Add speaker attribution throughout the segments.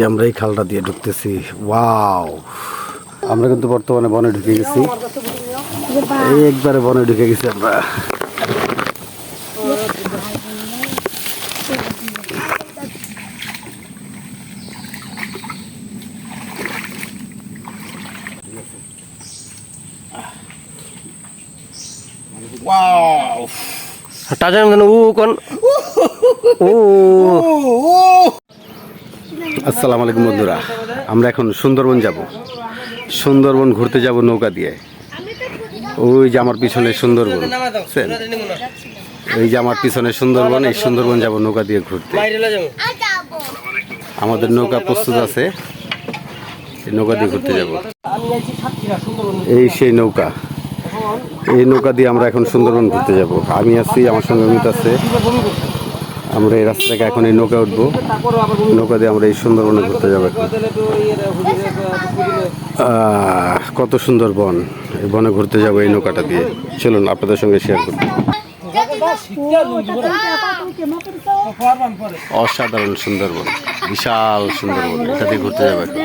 Speaker 1: যে আমরা এই খালটা দিয়ে ঢুকতেছি। ওয়াও। আমরা কিন্তু বর্তমানে বনে ঢুকে গেছি। এই একবারে বনে ঢুকে গেছি আমরা।
Speaker 2: উ কোন? ও
Speaker 1: আসসালামু আলাইকুম বন্ধুরা। আমরা এখন সুন্দরবন যাব। সুন্দরবন ঘুরতে যাব নৌকা দিয়ে। ওই যে আমার পিছনে সুন্দরবন? এই যে আমার পিছনে সুন্দরবন, এই সুন্দরবন যাব নৌকা দিয়ে ঘুরতে। আমাদের নৌকা প্রস্তুত আছে। নৌকা দিয়ে ঘুরতে যাব। এই সেই নৌকা। এই নৌকা দিয়ে আমরা এখন সুন্দরবন ঘুরতে যাব। আমি আছি, আমার সঙ্গে অমিত আছে। আমরা এই রাস্তা থেকে এখন এই নৌকা উঠবো। নৌকা দিয়ে আমরা এই সুন্দরবনে ঘুরতে যাব কত সুন্দর বন। এই বনে ঘুরতে যাব এই নৌকাটা দিয়ে। চলুন, আপনাদের সঙ্গে শেয়ার করতে অসাধারণ সুন্দরবন, বিশাল সুন্দরবন। এটা দিয়ে ঘুরতে যাব এখন।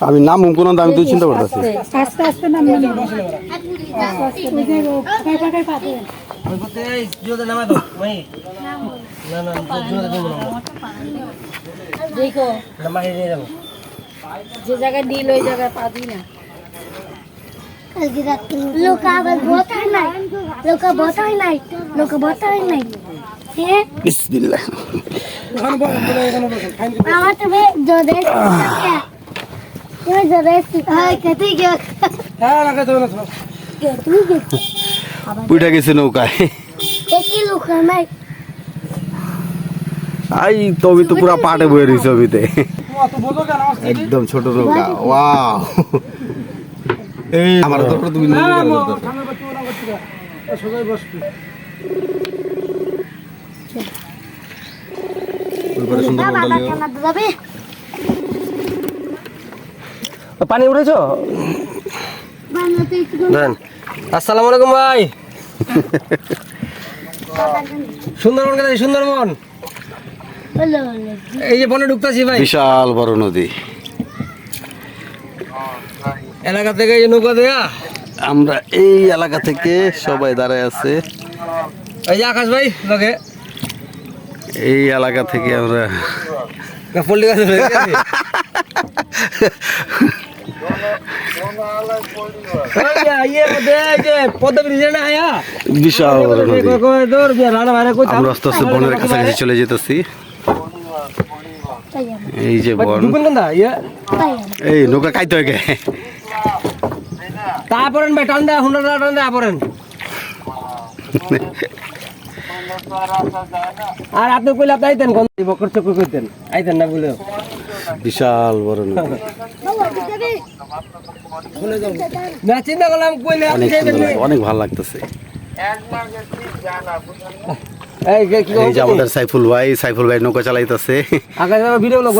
Speaker 1: আমি নাম কোনো আমি তুই চিন্তা করতেছি।
Speaker 3: আস্তে আস্তে না
Speaker 2: নামা না না
Speaker 3: দেখো
Speaker 2: না
Speaker 3: যে জায়গায় নীল ওই জায়গায় পা দিই না।
Speaker 4: লোক আবার বতাই নাই। লোক নাই। লোক নাই। হ্যাঁ?
Speaker 1: বিসমিল্লাহ।
Speaker 4: আমার তো বে জোরে তুমি জোরে হ্যাঁ কেটে গিয়ে। তুমি গেছো
Speaker 1: উঠে গেছে নৌকায়। আই তুমি তো পুরা পাটে বয়ে রয়েছে ছবিতে একদম ছোট নৌকা ওয়াও। এই আমার দরকার তুমি নৌকা কেন দরকার?
Speaker 4: যাবে।
Speaker 2: পানি উঠেছো দেন আসসালামু আলাইকুম ভাই। সুন্দরবন কোথায় সুন্দরবন? এই যে বনে ঢুকতেছি ভাই।
Speaker 1: বিশাল বড় নদী।
Speaker 2: এলাকা থেকে এই নৌকা দেয়া।
Speaker 1: আমরা এই এলাকা থেকে সবাই দাঁড়ায় আছে।
Speaker 2: এই যে আকাশ ভাই লগে
Speaker 1: এই এলাকা থেকে আমরা বিশাল আমরা আস্তে আস্তে বনের কাছাকাছি চলে যেতেছি। এই যে বন।
Speaker 2: ইয়ে।
Speaker 1: এই নৌকা কাইতে হয় কে?
Speaker 2: তারপরেন ভাই টান দেয় হুন্ডা টান দেয় আর আপনি কইলে আপনি আইতেন কোন বকর কইতেন। আইতেন না বলে
Speaker 1: বিশাল বড় নদী
Speaker 2: না চিন্তা করলাম কইলে
Speaker 1: অনেক ভালো লাগতেছে। আমাদের সাইফুল ভাই সাইফুল ভাই নৌকা চালাইতেছে।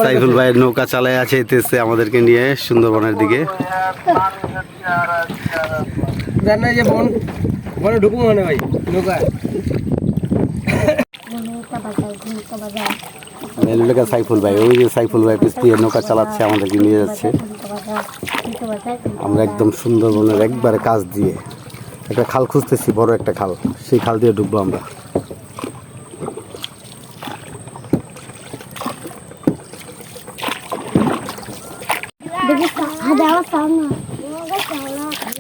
Speaker 1: সাইফুল ভাই নৌকা চালাই আছে এতেছে আমাদেরকে নিয়ে সুন্দরবনের দিকে।
Speaker 2: জান এই যে বন বনে ঢুকু মনে ভাই নৌকা
Speaker 1: মেন সাইফুল ভাই ওই যে সাইফুল ভাই পিস দিয়ে নৌকা চালাচ্ছে আমাদেরকে নিয়ে যাচ্ছে। আমরা একদম সুন্দরবনের একবারে কাজ দিয়ে একটা খাল খুঁজতেছি বড় একটা খাল। সেই খাল দিয়ে ঢুকবো আমরা।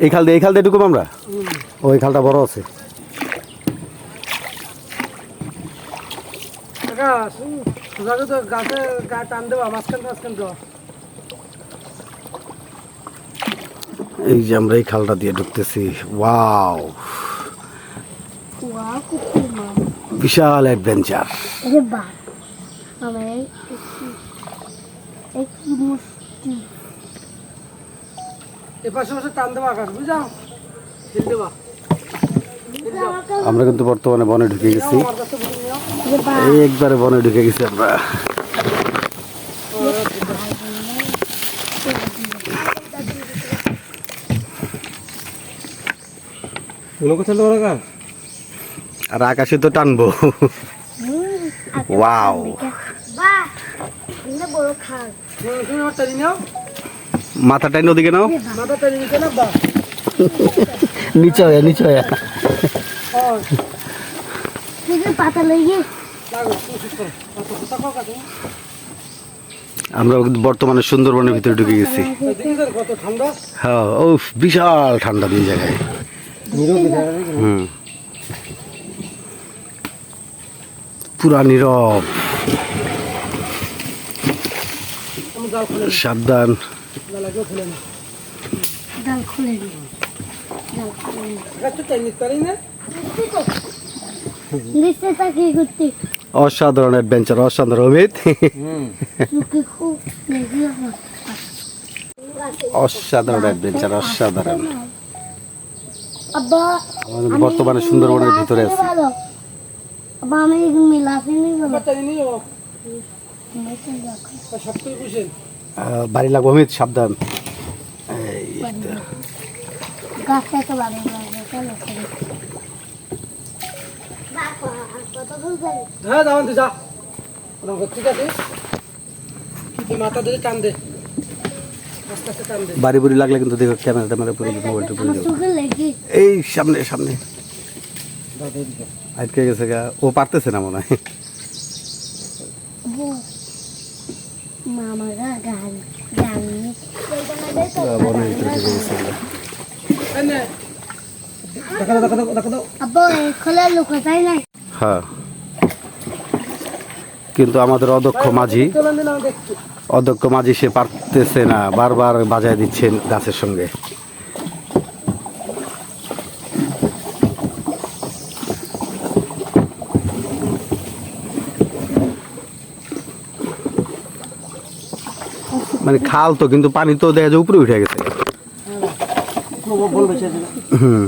Speaker 1: এই খাল দিয়ে এই খাল দিয়ে ঢুকবো আমরা? ওই খালটা বড় আছে।
Speaker 2: গাছে। গা টান দেওয়া মাঝখান মাঝখান দেওয়া
Speaker 1: এই যে আমরা এই খালটা দিয়ে ঢুকতেছি। ওয়াও।
Speaker 4: ওয়া
Speaker 1: বিশাল অ্যাডভেঞ্চার।
Speaker 4: আমার
Speaker 1: কিন্তু বর্তমানে বনে ঢুকে গেছি। এই একবারে বনে ঢুকে গেছি আমরা। আর আকাশে তো টানবো।
Speaker 2: নাও।
Speaker 1: মাথাটাই নদীকে নাও নিচে হয়ে নিচে হয়ে। আমরা বর্তমানে সুন্দরবনের ভিতরে ঢুকে গেছি।
Speaker 2: দেখি কত ঠান্ডা
Speaker 1: হ্যাঁ ও বিশাল ঠান্ডা এই জায়গায়। হুম। পুরা নীরব।
Speaker 2: আমি জাল খুলে
Speaker 1: সাবধান
Speaker 4: ডাল খুলে নি।
Speaker 1: অসাধারণ অ্যাডভেঞ্চার অসাধারণ অমিত। অসাধারণ অ্যাডভেঞ্চার অসাধারণ। আমাদের বর্তমানে সুন্দরবনের ভিতরে আছে। বাড়ি লাগবো অমিত সাবধান। এই
Speaker 2: হ্যাঁ দাও তুই যা। যাবে তুই। মাথা ধরে টান দে।
Speaker 1: বাড়ি বুড়ি লাগলে কিন্তু দেখো ক্যামেরা ট্যামেরা পরে মোবাইলটা পরে যাবে। এই সামনে সামনে। আটকে গেছে গা। ও পারতেছে না মনে হয়। হ্যাঁ। কিন্তু আমাদের অদক্ষ মাঝি অদক্ষ মাঝি সে পারতেছে না, বারবার বাজায় দিচ্ছেন গাছের সঙ্গে। মানে খাল তো, কিন্তু পানি তো দেখা যায় উপরে উঠে গেছে। হুম।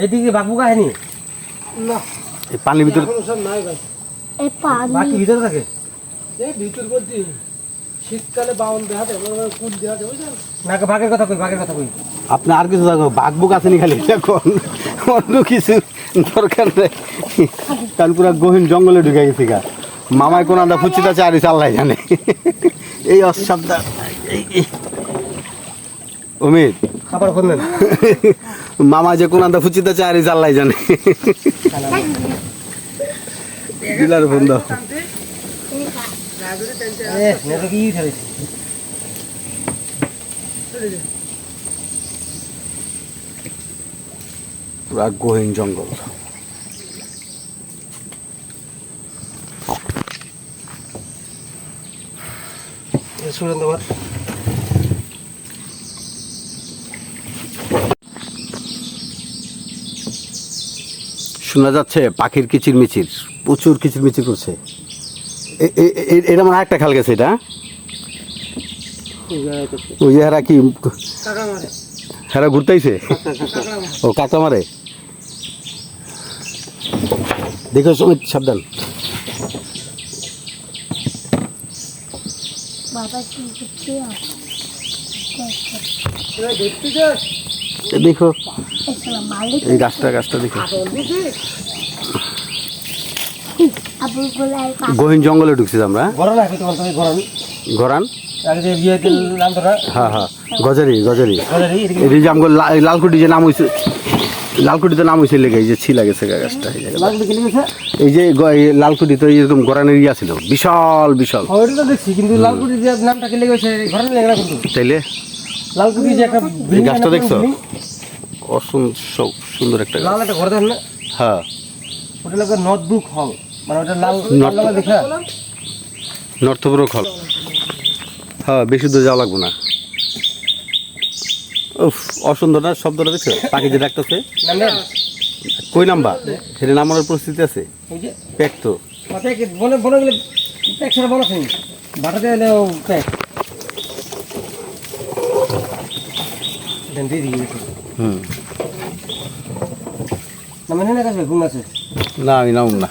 Speaker 2: এইদিকে বাকবু কাহিনী। না।
Speaker 1: এই পানির ভিতরে
Speaker 2: এখন সব নাই ভাই।
Speaker 4: এই পানি
Speaker 2: বাকি ভিতরে থাকে? এই ভিতর শীতকালে বাউন দেখাতে কুল দেখাতে বুঝলেন? না বাঘের কথা কই বাঘের কথা কই?
Speaker 1: আপনি আর কিছু জানো বাঘ বুক আছে নি খালি এখন অন্য কিছু দরকার নেই। কারণ পুরো গহীন জঙ্গলে ঢুকে গেছি গা। মামায় কোন আন্দা ফুচিটা চারি চাল্লাই জানে। এই অসাবদা অমিত
Speaker 2: খাবার করলেন
Speaker 1: মামা যে কোন আন্দা ফুচিটা চারি আল্লাহ জানে। দিলার ফোন দাও পুরা গহীন জঙ্গল।
Speaker 2: সুরেন্দ্র
Speaker 1: শোনা যাচ্ছে পাখির কিচির মিচির প্রচুর কিচির মিচির করছে এটা আমার একটা খাল গেছে এটা। ওই যে হেরা কি হেরা ঘুরতেইছে? ও কাকা মারে। দেখো সমিত সাবধান। দেখো। এই গাছটা গাছটা দেখো। গহীন জঙ্গলে ঢুকছি আমরা গরান হ্যাঁ হ্যাঁ। গজারি গজারি।
Speaker 2: গজারি
Speaker 1: এই যে আমগো লালকুটি যে নাম হয়েছে লালকুটিতে নাম হয়েছে লেগে এই যে ছিলা গেছে গাছটা এই যে এরকম গরানের ইয়া ছিল বিশাল বিশাল।
Speaker 2: দেখছি কিন্তু লালকুটি যে নামটা কি লেগেছে ঘরে লেগে না কিন্তু।
Speaker 1: তাইলে? গাছটা দেখছ? সব সুন্দর একটা
Speaker 2: লাল একটা ঘর দেন না?
Speaker 1: হ্যাঁ।
Speaker 2: ওটা লাগে নটবুক হল। মানে ওটা লাল লাল দেখা
Speaker 1: নর্থপুর খল হ্যাঁ বেশি দূর যাওয়া লাগবে না। উফ অসুন্দর না শব্দটা দেখছ? পাখি যে ডাকতেছে। কই নাম্বার? সেটা নামানোর পরিস্থিতি আছে। প্যাক তো।
Speaker 2: কি বলে বলে গেলে প্যাক ছাড়া বলা শুনি বাটাতে এলে প্যাক। দিয়ে না কাছে ঘুম আছে।
Speaker 1: না আমি নাম। না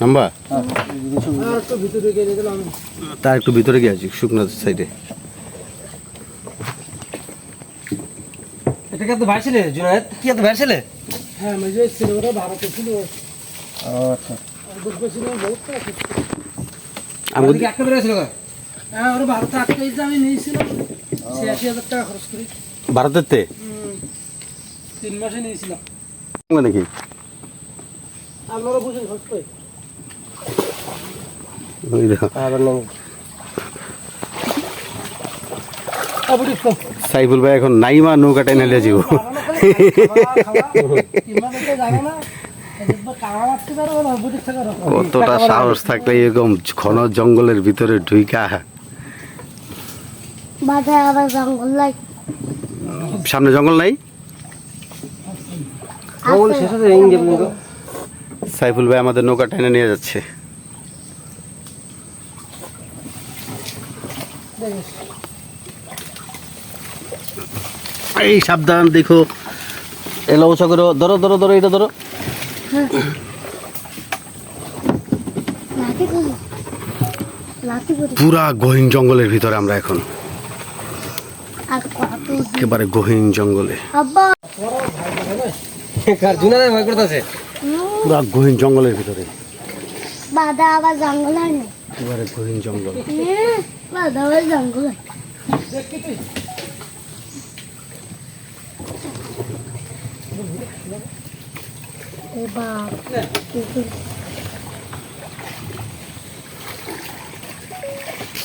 Speaker 1: নাম্বা
Speaker 2: আর একটু ভিতরে গিয়ে দিলাম
Speaker 1: তার একটু ভিতরে গিয়ে আছি শুকনো সাইডে।
Speaker 5: এটা কি তো ভাই জুনায়েদ? কি তো ভাই
Speaker 2: হ্যাঁ আমি যে ছিল ওরা ভারতে ছিল।
Speaker 5: আচ্ছা।
Speaker 2: দুর্গ ছিল বহুত
Speaker 1: আমি
Speaker 5: একটা বেড়ে
Speaker 2: হ্যাঁ ওরা ভারতে আটকে আমি নিয়েছিলাম ছিয়াশি হাজার টাকা খরচ করি।
Speaker 1: ভারতের তে
Speaker 2: তিন মাসে নিয়েছিলাম।
Speaker 1: দেখি
Speaker 2: আপনারা বুঝেন খরচ করে।
Speaker 1: ওই দেখো।
Speaker 5: আবার নাম
Speaker 2: আপনি কম
Speaker 1: সাইফুল ভাই এখন নাইমা নৌকা টেনে লিয়ে যাব কতটা সাহস থাকলে এরকম ঘন জঙ্গলের ভিতরে ঢুইকা।
Speaker 4: বাজার আবার জঙ্গল লাই
Speaker 1: সামনে জঙ্গল নাই? সাইফুল ভাই আমাদের নৌকা টেনে নিয়ে যাচ্ছে। এই সাবধান দেখো। এলো উঁচা করো ধরো ধরো ধরো এটা ধরো।
Speaker 4: লাঠি করি
Speaker 1: পুরা গহীন জঙ্গলের ভিতরে আমরা এখন। একেবারে গহীন জঙ্গলে।
Speaker 4: আব্বা।
Speaker 5: কার জুনায়েদ ভয় করতেছে?
Speaker 1: পুরা গহীন জঙ্গলের ভিতরে।
Speaker 4: বাদা আবার জঙ্গল হয় না?
Speaker 1: একেবারে গহীন জঙ্গল।
Speaker 4: হ্যাঁ, আবার জঙ্গল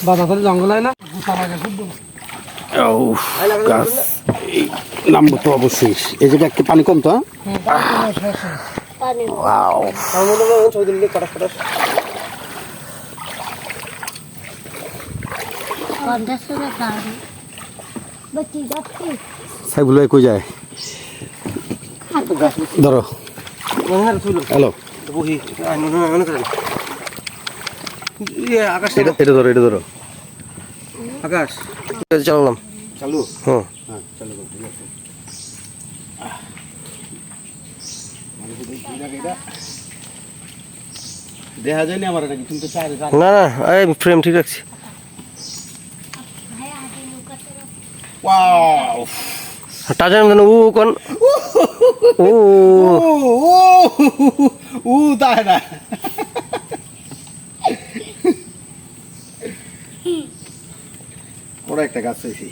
Speaker 2: বাধা জঙ্গল হয় না? লাগে খুব
Speaker 1: ও গাছ। নামবো তো অবশ্যই। এই জায়গায় একটু পানি কম তো হ্যাঁ?
Speaker 4: যাচ্ছি
Speaker 1: কই যায়? ধরো।
Speaker 5: তুলো
Speaker 1: হ্যালো এটা ধরো এটা ধরো।
Speaker 5: আকাশ। চালালাম।
Speaker 1: চালু
Speaker 5: হ্যাঁ
Speaker 1: হ্যাঁ চালু করো ঠিক আছে দেখা যায়নি আমার এটা কিন্তু চার
Speaker 5: না না এই ফ্রেম ঠিক রাখছি
Speaker 1: ওয়াও
Speaker 5: টাজার মতন উ কোন ও
Speaker 1: উ তাই না ওরা একটা গাছ চাইছি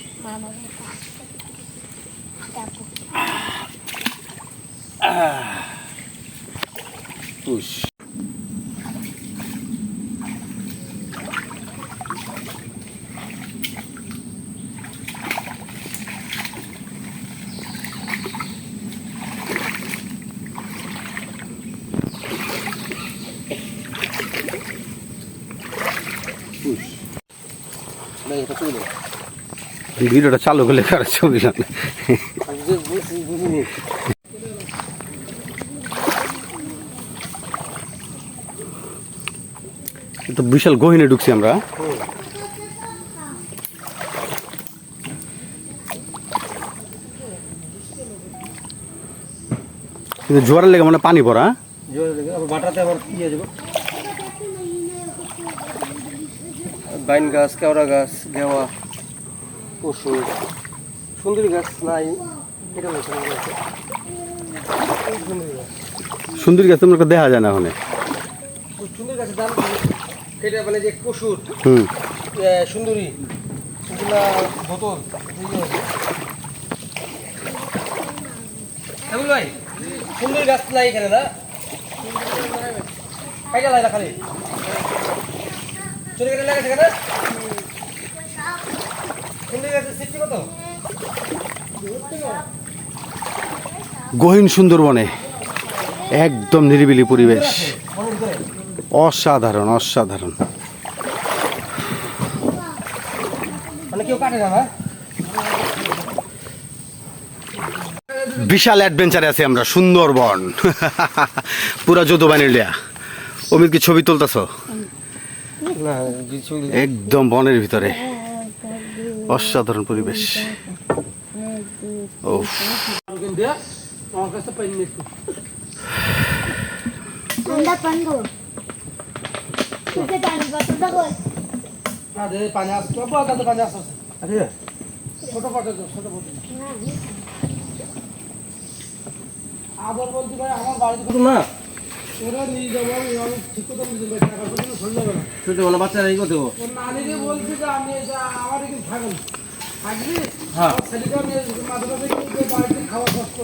Speaker 1: উস। ভিডিওটা চালু করলে কারও ছবি তো বিশাল গহিনে ঢুকছি আমরা। কিন্তু জোয়ারের লেগে মানে পানি পড়া
Speaker 5: বাটাতে আবার ইয়ে যাব? বাইন গাছ, কেওড়া গাছ, গেওয়া। পশু সুন্দরী গাছ নাই এটা বলছে।
Speaker 1: সুন্দর গাছ। তোমরা দেখা যায় না ওখানে?
Speaker 5: সুন্দরী গাছের দাম মানে যে কসুর সুন্দরী এগুলা বোতল ভাই সুন্দরী গাছ নাই এখানে না? কাইটা লাইলা খালি? চলে গেলে লাগাছে কেন সুন্দরী গাছের সিটটি কত
Speaker 1: গহীন সুন্দরবনে একদম নিরিবিলি পরিবেশ। অসাধারণ অসাধারণ।
Speaker 5: মানে
Speaker 1: বিশাল অ্যাডভেঞ্চারে আছি আমরা সুন্দরবন। পুরা যদু বানিয়ে লিয়া অমিত কি ছবি তুলতেছ? একদম বনের ভিতরে। অসাধারণ পরিবেশ।
Speaker 5: আচ্ছা
Speaker 2: ছোট বলতে ভাই আমার বাড়িতে
Speaker 5: না
Speaker 2: ওরা নিয়ে যাব আমি ঠিক কথা বুঝতে চলে না
Speaker 5: মানে বাচ্চারা এই করতে
Speaker 2: বলছে যে আমি আমার এখানে থাকব থাকবি
Speaker 5: হ্যাঁ।
Speaker 2: আমার মাঝে মাঝে বাড়িতে খাওয়া কষ্ট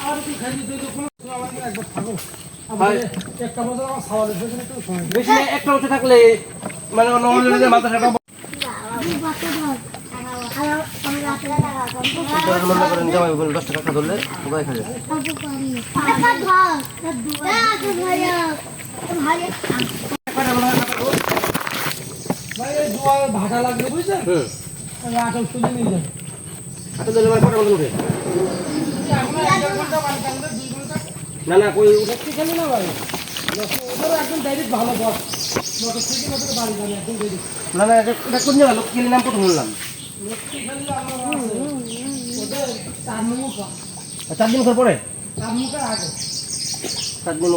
Speaker 2: আর তুই খাই দিতে কোনো সময় আমার এখানে একবার থাকো একটা বছর আমার খাওয়ালে সেখানে একটু সময়
Speaker 5: বেশি একটা বছর থাকলে মানে অন্য অন্য জায়গায় মাথা খাটা
Speaker 4: আমি বাচ্চা ধর আর আমি রাতে টাকা কম
Speaker 5: করেন জামাই বলে দশ টাকা ধরলে
Speaker 2: ভাটা লাগবে
Speaker 5: হুম
Speaker 2: আমি নিয়ে যাব
Speaker 5: না না, কই উঠে?
Speaker 2: একটুখানি না ভাই
Speaker 5: না না এটা কোন জায়গা লক্ষ্মী
Speaker 2: চার
Speaker 5: দিন পর? পরে
Speaker 2: চার মুখের
Speaker 5: দিন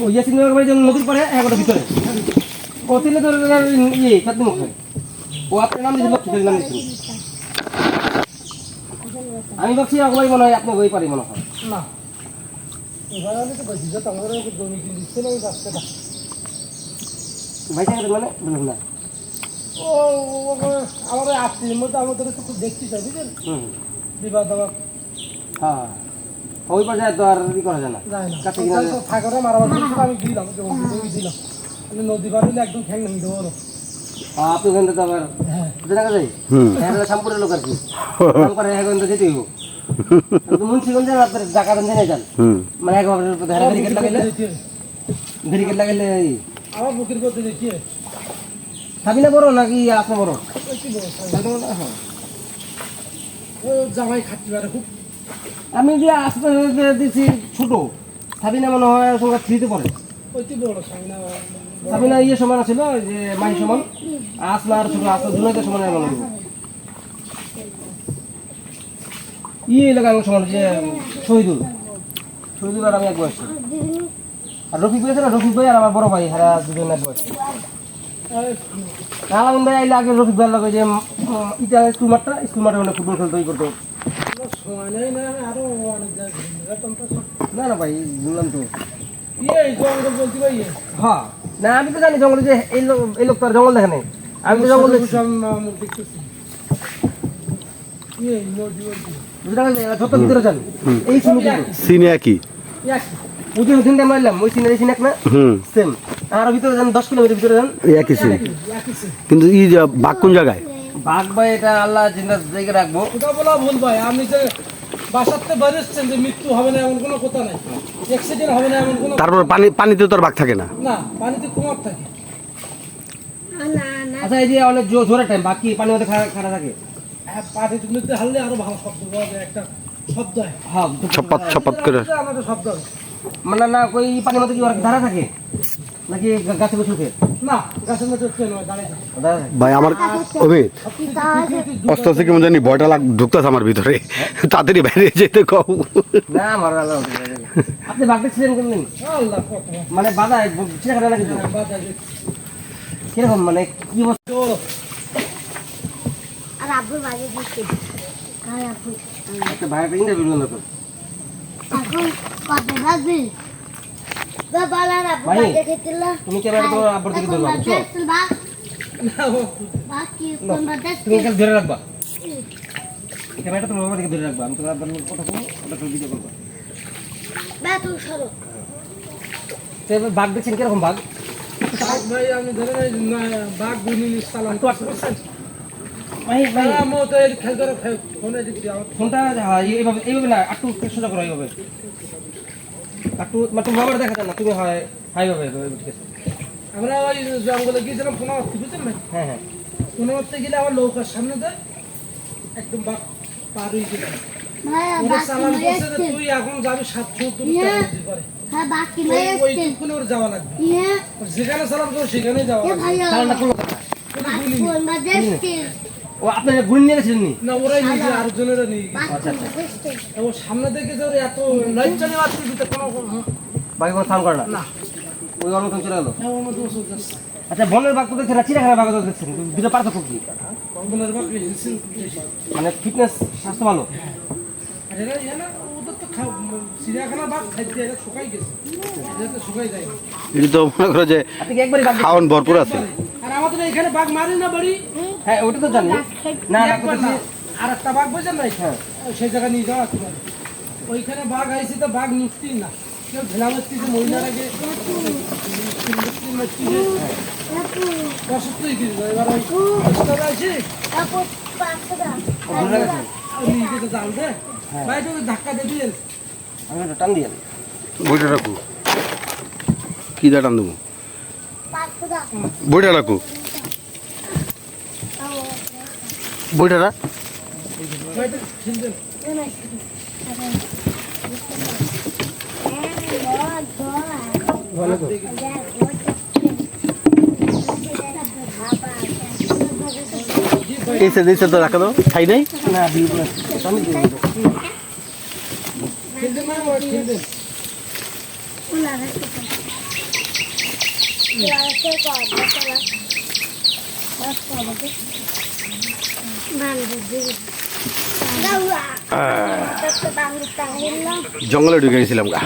Speaker 5: ও ইয়াসিন বাড়ি যেমন নদীর পারে এক ভিতরে। ধরে ইয়ে চার দিন ও আপনার নাম দিয়েছে লক্ষ্মী নাম দিয়েছেন আমি ভাবছি একবার মনে হয় আপনার ওই পারি মনে হয়।
Speaker 2: না। এবার আমি তো বলছি যে তোমার জমি কিনে না ওই রাস্তাটা
Speaker 5: ভাই টাকা মানে বললাম না।
Speaker 2: ও ও- ও- আমার ওই আত্মীয়ের আমাদের একটু খুব দেখতে চাই বুঝলেন?
Speaker 5: হুম।
Speaker 2: বিবাদ
Speaker 5: হ্যাঁ। ওই পর্যায়ে তো আর ই করা যায় না। কাছে কিনা যায়।
Speaker 2: মারামারি আমি দিলাম জমি দিলাম। নদী পার হলে একদম ঠ্যাং ভেঙে দেবো
Speaker 5: আপনি ওখান থেকে তো আবার
Speaker 2: হ্যাঁ।
Speaker 5: দেখা যায়
Speaker 1: হুম।
Speaker 5: হ্যাঁ শ্যামপুরের লোক আর কি। শ্যামপুরে এক ঘণ্টা যেতে হইব মুন্সিগঞ্জ যান আপনার জায়গা দেন জেনে যান। মানে এক ব্যারিকেড লাগাইলে।
Speaker 2: দেখি
Speaker 5: ব্যারিকেড লাগাইলে
Speaker 2: আমার বুকের করতে দেখি
Speaker 5: সাবিনা বড় নাকি আপনি বড়?
Speaker 2: ওই কি বলব,
Speaker 5: সাবিনা বড়? হ্যাঁ।
Speaker 2: ও জামাই খাটতে পারে খুব।
Speaker 5: আমি যে আসতে দিচ্ছি ছোট সাবিনা মনে হয় সঙ্গে থ্রিতে পড়ে। সাবিনা ইয়ে সমান ছিল ওই যে মাই সমান। আসলা আর ছোট আসলা দুনাইতে সমান মনে ইয়ে এলাকা সমান যে শহীদুল। শহীদুল আর আমি এক বয়স। আর রফিক ভাই আছে না? রফিক ভাই আর আমার বড় ভাই হারা দুজন এক বয়স। আলামিন ভাই আইলে আগে রফিক ভাই লাগে যে ইটা স্কুল মাঠটা স্কুল মাঠে মানে ফুটবল খেলতে করতো।
Speaker 2: না
Speaker 5: না ভাই বললাম তো।
Speaker 2: ইয়ে
Speaker 5: হ্যাঁ। না আমি তো জানি জঙ্গলে যে এই লোক এই লোক তো জঙ্গল দেখে নাই আমি তো জঙ্গল
Speaker 2: ইয়ে নদী বলতে।
Speaker 5: বুঝতে পারছি যত ভিতরে যান এই সিনে কিন্তু।
Speaker 1: একই।
Speaker 5: ওই যে ওখানটা মারলাম ওই সিনের সিনে না?
Speaker 1: হুম।
Speaker 5: সেম। আর ভিতরে যান দশ কিলোমিটার ভিতরে যান।
Speaker 1: একই সিন। কিন্তু ই যে বাঘ কোন জায়গায়?
Speaker 5: বাঘ ভাই এটা আল্লাহ চিন্তা জায়গায় রাখব।
Speaker 2: ওটা বলা ভুল ভাই আপনি যে বাসাতে বেরোচ্ছেন যে মৃত্যু হবে না এমন কোনো কথা নাই। অ্যাক্সিডেন্ট হবে না এমন কোনো
Speaker 1: তারপর পানি পানিতে তো আর বাঘ থাকে না।
Speaker 2: না পানিতে কুমার থাকে।
Speaker 4: না না
Speaker 5: আচ্ছা এই যে অনেক জোর ধরে টাইম বাকি পানি মধ্যে খাড়া খাড়া থাকে।
Speaker 2: হ্যাঁ পানিতে মধ্যে হারলে আরও ভালো শব্দ পাওয়া যায় একটা শব্দ হয়।
Speaker 5: হ্যাঁ
Speaker 1: ছপাত ছপাত করে।
Speaker 2: আমাদের শব্দ
Speaker 5: মানে না ওই পানির মধ্যে কি ধারা থাকে? নাকি গাছে বসে উঠে?
Speaker 2: না হয় দাঁড়িয়ে থাকে।
Speaker 5: ধারা থাকে
Speaker 1: ভাই আমার অমিত আস্তে আস্তে কেমন জানি ভয়টা লাগ ঢুকতেছে আমার ভিতরে। তাড়াতাড়ি বাইরে যেতে কও।
Speaker 5: না আমার আপনি বাঘ দেখছিলেন কোন দিন মানে বাধা চিড়াখানা নাকি তো? কীরকম মানে কি অবস্থা?
Speaker 2: তো
Speaker 4: আর আব্বুর বাড়ি দিতে আর আব্বু
Speaker 5: একটা ভাইয়ের ইন্টারভিউ নিলাম তো?
Speaker 4: এখন কত ভাবি
Speaker 5: তুমি ক্যামেরা তো আব্বুর দিকে ধরবা বুঝছ? তুমি এখানে ধরে রাখবা। ক্যামেরাটা তোমার বাবার দিকে ধরে রাখবা আমি তোমার আব্বার কথা বলব ওটা তুমি ভিডিও করবা। বাঘ দেখছেন কীরকম বাঘ?
Speaker 2: ভাই আমি ধরে নাই বাঘ গুনি সালাম
Speaker 5: ফোনটা এইভাবে এইভাবে না একটু সোজা করো এইভাবে। একটু বাবার দেখা না তুমি হয় হাই ভাবে
Speaker 2: আমরা ওই জঙ্গলে গিয়েছিলাম কোনো অর্থ বুঝছেন ভাই?
Speaker 5: হ্যাঁ হ্যাঁ।
Speaker 2: কোনো অর্থে গেলে আমার নৌকার সামনে দেয় একদম বাঘ পার হয়ে গেছে।
Speaker 4: ভাই
Speaker 2: ওরে
Speaker 4: বাকি
Speaker 2: সালাম করছে তুই এখন যাবি সাতশো তোর। করে।
Speaker 4: বাকি নিয়ে
Speaker 2: ওই
Speaker 4: এসছেন
Speaker 2: টুকুনে ওর যাওয়া লাগবে। যেখানে সালাম করো সেখানেই যাওয়া লাগবে।
Speaker 5: ও আপনার গুলি নিয়ে গেছিলেন না
Speaker 2: ওরাই নিয়ে গিয়ে আরেকজনেরা নিয়ে
Speaker 5: আচ্ছা আচ্ছা।
Speaker 2: এবং সামনে থেকে যে এত দিতে কোনো
Speaker 5: বাকি কোনো সাউন্ড করে না?
Speaker 2: না।
Speaker 5: ওই মতন চলে গেল?
Speaker 2: হ্যাঁ
Speaker 5: আচ্ছা বনের বাঘ তো দেখছেন না চিড়িয়াখানার বাঘ তো দেখছেন দুটো পার্থক্য কি? মানে ফিটনেস স্বাস্থ্য ভালো?
Speaker 2: আর না। তো
Speaker 1: এটা মনে করো যে? খাওয়ান ভরপুর আছে?
Speaker 2: আর আমাদের এখানে বাঘ মারি না বাড়ি?
Speaker 5: হ্যাঁ ওটা তো জানি। না না
Speaker 2: আর একটা বাঘ বোঝেন না এখানে? সেই জায়গায় নিয়ে যাওয়া ওইখানে বাঘ আইসি তো বাঘ নিচ্ছি না। কেউ ঢেলা মারছি যে মহিলার আগে অসুস্থ হয়ে গেছিল এবার ওই জাল দে। ধাক্কা দিয়ে
Speaker 5: আমি টান দিয়ে
Speaker 1: বইটা রাখু কি দা টান দেবো? বইটা রাখু। বইটা রাখ।
Speaker 2: ছিলদেন
Speaker 1: এসে দিয়েছে তো রাখা দাও খাই নাই?
Speaker 5: না।
Speaker 1: জঙ্গলে ঢুকে গেছিলাম গা।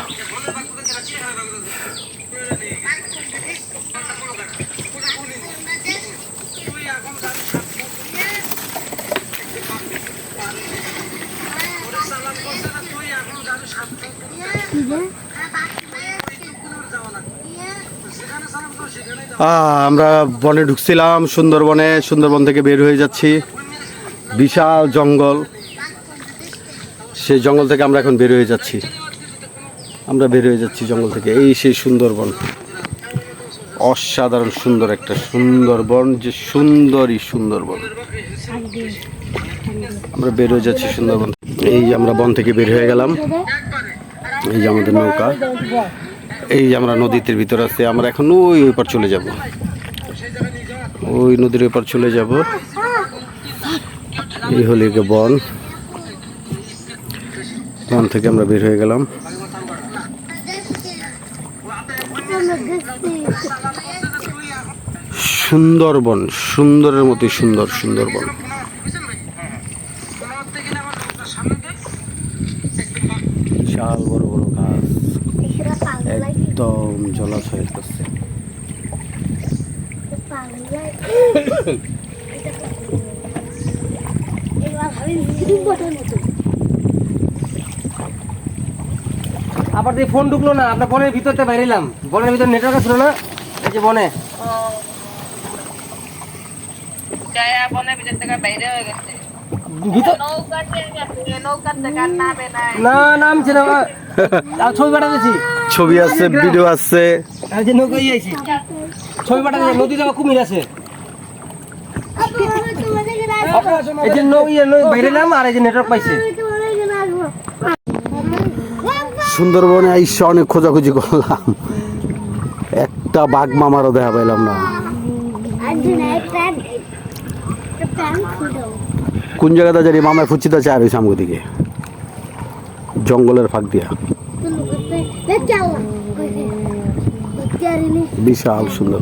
Speaker 1: আমরা বনে ঢুকছিলাম, সুন্দরবনে, সুন্দরবন থেকে বের হয়ে যাচ্ছি। বিশাল জঙ্গল। সেই জঙ্গল থেকে আমরা এখন বের হয়ে যাচ্ছি। আমরা বের হয়ে যাচ্ছি জঙ্গল থেকে। এই সেই সুন্দরবন। অসাধারণ সুন্দর একটা সুন্দরবন, যে সুন্দরই সুন্দরবন। আমরা বের হয়ে যাচ্ছি সুন্দরবন। এই আমরা বন থেকে বের হয়ে গেলাম। এই যে আমাদের নৌকা। এই আমরা নদীতে ভিতর আছে, আমরা এখন ওই ওই চলে যাব। ওই নদীর ওই চলে যাব। এই হলো গিয়ে বন। বন থেকে আমরা বের হয়ে গেলাম। সুন্দরবন, সুন্দরের মতোই সুন্দর সুন্দরবন বিশাল বড় একদম জলাশয়ের কাছে
Speaker 5: আবার দিয়ে ফোন ঢুকলো না আপনার বনের ভিতরতে বাইরে এলাম বনের ভিতর নেটওয়ার্ক ছিল না এই যে বনে।
Speaker 6: হয়ে
Speaker 5: না নাম ছিল আর ছবি পাঠা দিয়েছি
Speaker 1: ছবি আছে ভিডিও আছে।
Speaker 5: আর ছবি কুমির আছে। এই যে নৌ নৌ বাইরে এলাম আর এই যে নেটওয়ার্ক পাইছে।
Speaker 1: সুন্দরবনে আইসা অনেক খোঁজাখুঁজি করলাম। একটা বাঘ মামারও দেখা পাইলাম না। কোন জায়গাটা জানি মামায় ফুচিতে রয়েছে আমগো দিকে। জঙ্গলের ফাঁক দিয়া। বিশাল সুন্দর।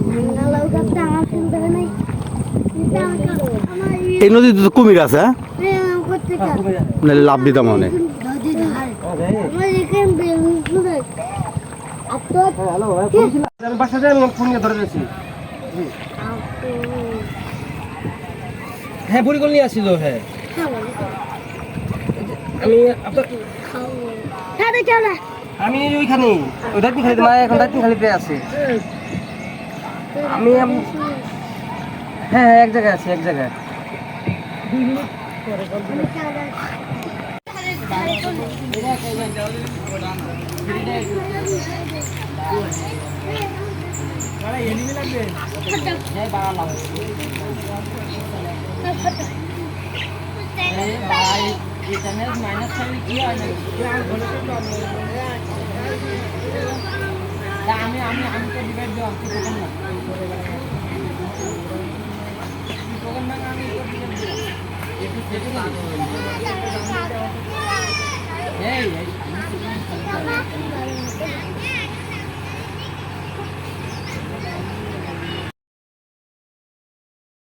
Speaker 1: এই নদীতে তো কুমির আছে হ্যাঁ? লাভ দিতাম অনেক।
Speaker 5: দিয়েছি হ্যাঁ নিয়ে আসছিল হ্যাঁ। আমি আপনার আমি ওইখানে ওই দাঁতিন খালিতে মা এখন দাঁতিন খালিতে আছে। আমি হ্যাঁ হ্যাঁ এক জায়গায় আছি এক জায়গায় মাইনাস কি হয় আমি আমি আমি তো ডিবেট দিও আমি তো না Hey, hey, I'm not going to